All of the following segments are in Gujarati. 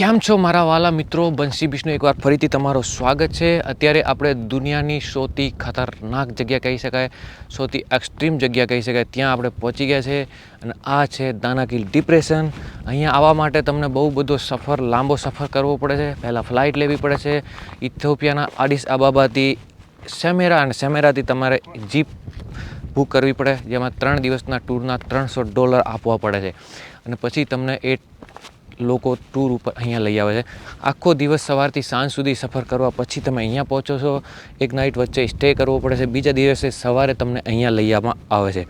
કેમ છો મારા વાલા મિત્રો? બંસી બિષ્ણુ એકવાર ફરીથી તમારું સ્વાગત છે. અત્યારે આપણે દુનિયાની સૌથી ખતરનાક જગ્યા કહી શકાય, સૌથી એક્સ્ટ્રીમ જગ્યા કહી શકાય, ત્યાં આપણે પહોંચી ગયા છે. અને આ છે દાનાકીલ ડિપ્રેશન અહીંયા આવવા માટે તમને બહુ બધો સફર, લાંબો સફર કરવો પડે છે. પહેલાં ફ્લાઇટ લેવી પડે છે. ઇથોપિયાના આડિસ આબાબાથી, સેમેરા અને સેમેરાથી તમારે જીપ બુક કરવી પડે, જેમાં ત્રણ દિવસના ટૂરના ત્રણસો ડોલર આપવા પડે છે. અને પછી તમને એ લોકો ટૂર ઉપર અહીંયા લઈ આવે છે. આખો દિવસ સવારથી સાંજ સુધી સફર કરવા પછી તમે અહીંયા પહોંચો છો. એક નાઇટ વચ્ચે સ્ટે કરવો પડે છે. બીજા દિવસે સવારે તમને અહીંયા લઈ આવવામાં આવે છે.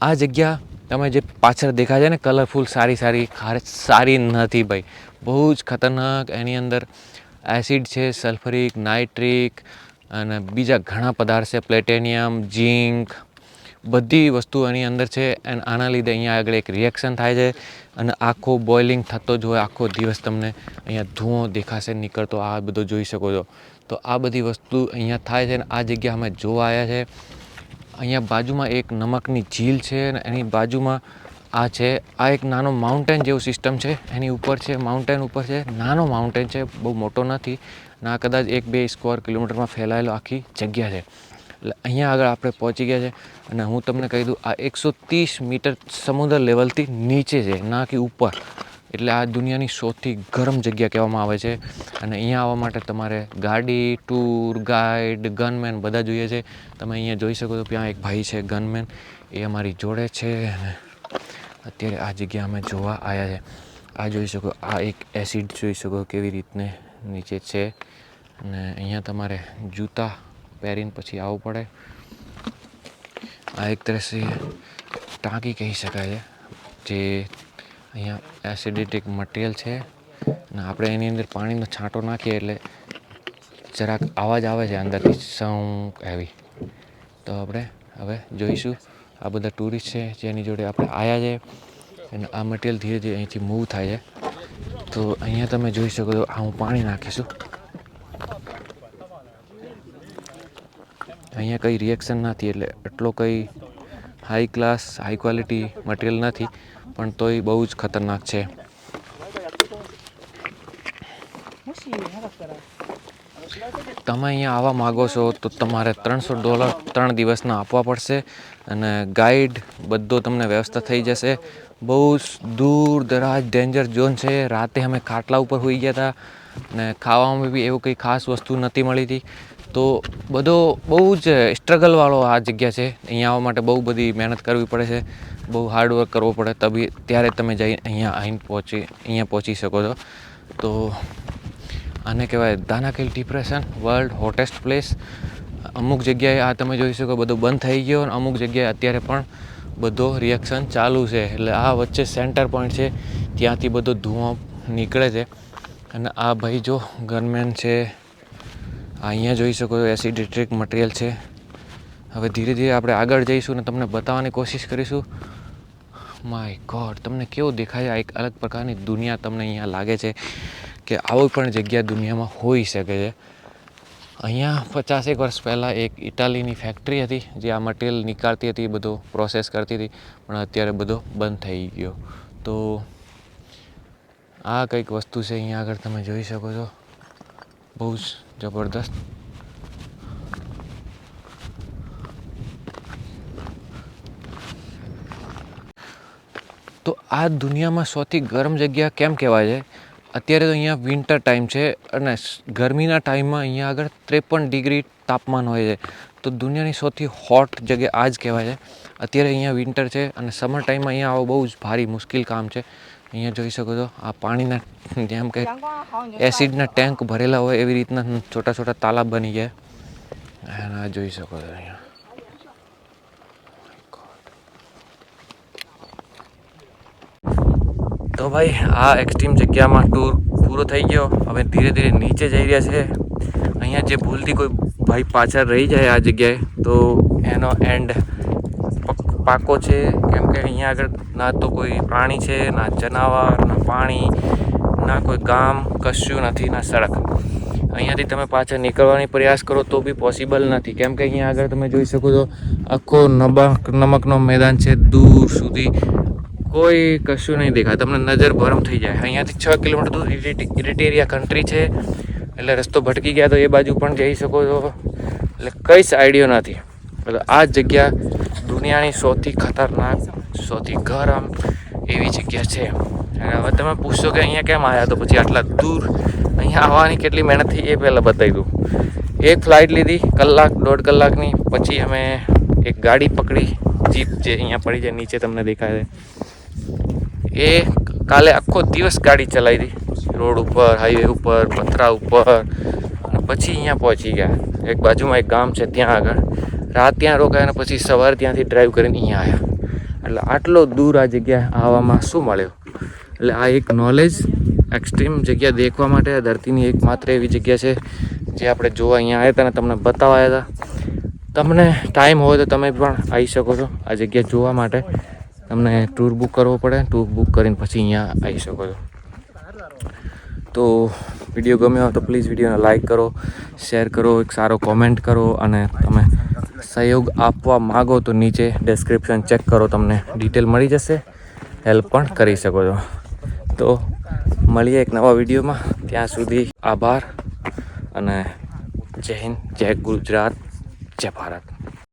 આ જગ્યા તમે જે પાછળ દેખાય છે ને કલરફુલ સારી સારી સારી નથી ભાઈ. બહુ જ ખતરનાક. એની અંદર એસિડ છે સલ્ફરિક નાઇટ્રિક અને બીજા ઘણા પદાર્થ છે. પ્લેટેનિયમ ઝીંક બધી વસ્તુ એની અંદર છે એન્ડ આના લીધે અહીંયા આગળ એક રિએક્શન થાય છે અને આખો બોઇલિંગ થતો જ હોય, આખો દિવસ તમને અહીંયા ધુઓ દેખાશે, નીકળતો, આ બધો જોઈ શકો છો. તો આ બધી વસ્તુ અહીંયા થાય છે અને આ જગ્યા અમે જોવા આવ્યા છે. અહીંયા બાજુમાં એક નમકની ઝીલ છે અને એની બાજુમાં આ છે, આ એક નાનો માઉન્ટેન જેવું સિસ્ટમ છે. એની ઉપર છે માઉન્ટેન ઉપર છે. નાનો માઉન્ટેન છે, બહુ મોટો નથી. ના કદાચ એક બે સ્ક્વેર કિલોમીટરમાં ફેલાયેલો આખી જગ્યા છે. એટલે અહીંયા આગળ આપણે પહોંચી ગયા છે અને હું તમને કહી દઉં, આ એકસો ત્રીસ મીટર સમુદ્ર લેવલથી નીચે છે, ના કે ઉપર. એટલે આ દુનિયાની સૌથી ગરમ જગ્યા કહેવામાં આવે છે. અને અહીંયા આવવા માટે તમારે ગાડી, ટૂર, ગાઈડ, ગનમેન બધા જોઈએ છે. તમે અહીંયા જોઈ શકો છો ત્યાં એક ભાઈ છે, ગનમેન. એ અમારી જોડે છે અને અત્યારે આ જગ્યા અમે જોવા આવ્યા છે. આ જોઈ શકો, આ એક એસિડ જોઈ શકો કેવી રીતને નીચે છે. અને અહીંયા તમારે જૂતા પહેરીને પછી આવવું પડે. આ એક તરફથી ટાંકી કહી શકાય, જે અહીંયા એસિડિટિક મટીરિયલ છે. અને આપણે એની અંદર પાણીનો છાંટો નાખીએ એટલે જરાક અવાજ આવે છે અંદરથી સૌ એવી. તો આપણે હવે જોઈશું, આ બધા ટુરિસ્ટ છે, જેની જોડે આપણે આવ્યા છે, અને આ મટીરિયલ ધીરે ધીરે અહીંથી મૂવ થાય છે. તો અહીંયા તમે જોઈ શકો છો, આ હું પાણી નાખીશું. અહીંયા કંઈ રિએક્શન નથી એટલે એટલો કંઈ high class high quality material નથી, પણ તોય બહુ જ ખતરનાક છે. તમે અહીંયા આવવા માગો છો તો તમારે ત્રણસો ડોલર ત્રણ દિવસના આપવા પડશે અને ગાઈડ બધો તમને વ્યવસ્થા થઈ જશે. બહુ જ દૂર દરાજ ડેન્જર ઝોન છે. રાતે અમે ખાટલા ઉપર હોઈ ગયા હતા ને ખાવામાં બી એવું કંઈ ખાસ વસ્તુ નથી મળી હતી. તો બધો બહુ જ સ્ટ્રગલવાળો આ જગ્યા છે. અહીંયા આવવા માટે બહુ બધી મહેનત કરવી પડે છે. બહુ હાર્ડવર્ક કરવો પડે. તબી, ત્યારે તમે જઈ અહીંયા આવીને પહોંચી, અહીંયા પહોંચી શકો છો. તો આને કહેવાય Danakil depression world hottest place અમુક જગ્યાએ આ તમે જોઈ શકો બધું બંધ થઈ ગયો અને અમુક જગ્યાએ અત્યારે પણ બધો રિએક્શન ચાલુ છે. એટલે આ વચ્ચે સેન્ટર પોઈન્ટ છે. ત્યાંથી બધો ધુઓ નીકળે છે. અને આ ભાઈ જો ગનમેન છે અહીંયા જોઈ શકો એસિડિટ્રિક મટીરિયલ છે. હવે ધીરે ધીરે આપણે આગળ જઈશું અને તમને બતાવવાની કોશિશ કરીશું. માય ગોડ તમને કેવું દેખાય? આ એક અલગ પ્રકારની દુનિયા તમને અહીંયા લાગે છે કે આવી પણ જગ્યા દુનિયામાં હોઈ શકે છે. અહીંયા પચાસેક વર્ષ પહેલાં એક ઇટાલીની ફેક્ટરી હતી, જે આ મટીરિયલ નીકાળતી હતી બધો પ્રોસેસ કરતી હતી, પણ અત્યારે બધો બંધ થઈ ગયો. તો આ કંઈક વસ્તુ છે અહીંયા આગળ તમે જોઈ શકો છો. બહુ જ જબરદસ્ત. તો આ દુનિયામાં સૌથી ગરમ જગ્યા કેમ કહેવાય છે? અત્યારે તો અહીંયા વિન્ટર ટાઈમ છે અને ગરમીના ટાઈમમાં અહીંયા આગળ ત્રેપન ડિગ્રી તાપમાન હોય છે. તો દુનિયાની સૌથી હોટ જગ્યા આ જ કહેવાય છે. અત્યારે અહીંયા વિન્ટર છે અને સમર ટાઈમમાં અહીંયા આવો બહુ જ ભારી મુશ્કેલ કામ છે. અહીંયા જોઈ શકો છો આ પાણીના જેમ કે એસિડના ટેન્ક ભરેલા હોય એવી રીતના છોટા છોટા તાલાબ બની ગયા અને આ જોઈ શકો છો અહીંયા. તો ભાઈ આ એક્સ્ટ્રીમ જગ્યામાં ટૂર પૂરો થઈ ગયો. હવે ધીરે ધીરે નીચે જઈ રહ્યા છે. અહીંયા જે ભૂલથી કોઈ ભાઈ પાછળ રહી જાય આ જગ્યાએ તો એનો એન્ડ પાકો છે. કેમ કે અહીંયા આગળ ના તો કોઈ પ્રાણી છે, ના જનાવર, ના પાણી, ના કોઈ ગામ, કશું નથી, ના સડક. અહીંયાથી તમે પાછળ નીકળવાની પ્રયાસ કરો તો બી પોસિબલ નથી. કેમ કે અહીંયા આગળ તમે જોઈ શકો છો, આખો નમક નમકનો મેદાન છે. દૂર સુધી કોઈ કશું નહીં દેખાય. તમને નજર ભરમ થઈ જાય. અહીંયાથી છ કિલોમીટર દૂર ઇરિટી- ઇરિટેરિયા કન્ટ્રી છે. એટલે રસ્તો ભટકી ગયા તો એ બાજુ પણ જઈ શકો છો. એટલે કંઈ જ આઈડિયો નથી. એટલે આ જગ્યા દુનિયાની સૌથી ખતરનાક, સૌથી ગરમ એવી જગ્યા છે. અને હવે તમે પૂછશો કે અહીંયા કેમ આવ્યા તો પછી આટલા દૂર અહીંયા આવવાની કેટલી મહેનત થઈ એ પહેલાં બતાવી દઉં. એક ફ્લાઇટ લીધી કલાક, દોઢ કલાકની, પછી અમે એક ગાડી પકડી જીપ જે અહીંયા પડી જાય, નીચે તમને દેખાય. છે એ કાલે આખો દિવસ ગાડી ચલાવી હતી. રોડ ઉપર હાઈવે ઉપર, પથરા ઉપર. પછી અહીંયા પહોંચી ગયા. એક બાજુમાં એક ગામ છે ત્યાં આગળ. રાત ત્યાં રોકાયા અને પછી સવારે ત્યાંથી ડ્રાઈવ કરીને અહીંયા આવ્યા. એટલે આટલો દૂર આ જગ્યાએ આવવામાં શું મળ્યો? એટલે આ એક નોલેજ એક્સ્ટ્રીમ જગ્યા દેખવા માટે, આ ધરતીની એકમાત્ર એવી જગ્યા છે જે આપણે જોવા અહીંયા આવ્યા હતા અને તમને બતાવવા હતા. તમને ટાઈમ હોય તો તમે પણ આવી શકો છો આ જગ્યા જોવા માટે. તમને ટૂર બુક કરવો પડે ટૂર બુક કરીને પછી અહીંયા આવી શકો છો. તો વીડિયો ગમ્યો તો પ્લીઝ વિડીયોને લાઈક કરો શેર કરો, એક સારો કોમેન્ટ કરો અને તમે સહયોગ આપવા માગો તો નીચે ડિસ્ક્રિપ્શન ચેક કરો, તમને ડિટેલ મળી જશે. હેલ્પ પણ કરી શકો છો. તો મળીએ એક નવા વિડીયોમાં. ત્યાં સુધી આભાર અને જય હિન્દ, જય ગુજરાત, જય ભારત.